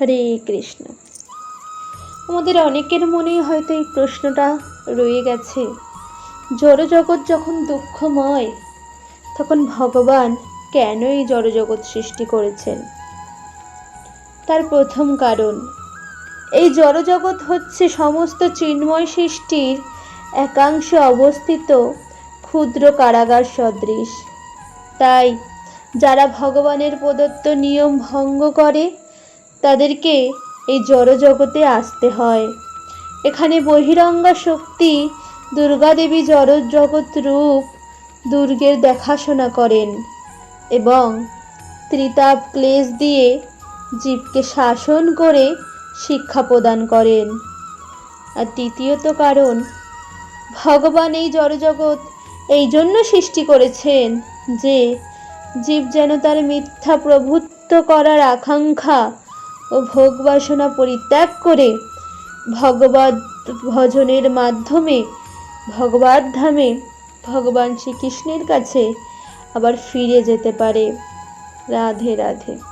হরে কৃষ্ণ। আমাদের অনেকের মনেই হয়তো এই প্রশ্নটা রয়ে গেছে। জড়জগৎ যখন দুঃখময়, তখন ভগবান কেন এই জড়জগৎ সৃষ্টি করেছেন? তার প্রথম কারণ, এই জড়জগৎ হচ্ছে সমস্ত চিন্ময় সৃষ্টির একাংশে অবস্থিত ক্ষুদ্র কারাগার সদৃশ। তাই যারা ভগবানের প্রদত্ত নিয়ম ভঙ্গ করে তাদেরকে এই জড়জগতে আসতে হয়। এখানে বহিরঙ্গা শক্তি দুর্গাদেবী জড়জগৎ রূপ দুর্গের দেখাশোনা করেন এবং ত্রিতাপ ক্লেশ দিয়ে জীবকে শাসন করে শিক্ষা প্রদান করেন। আর দ্বিতীয়ত কারণ, ভগবান এই জড়জগৎ এই জন্য সৃষ্টি করেছেন যে জীব যেন তার মিথ্যা প্রভুত্ব করার আকাঙ্ক্ষা ও ভোগ বাসনা পরিত্যাগ করে ভগবত ভজনের মাধ্যমে, ভগবত ধামে ভগবান শ্রীকৃষ্ণের কাছে আবার ফিরে যেতে পারে। রাধে রাধে।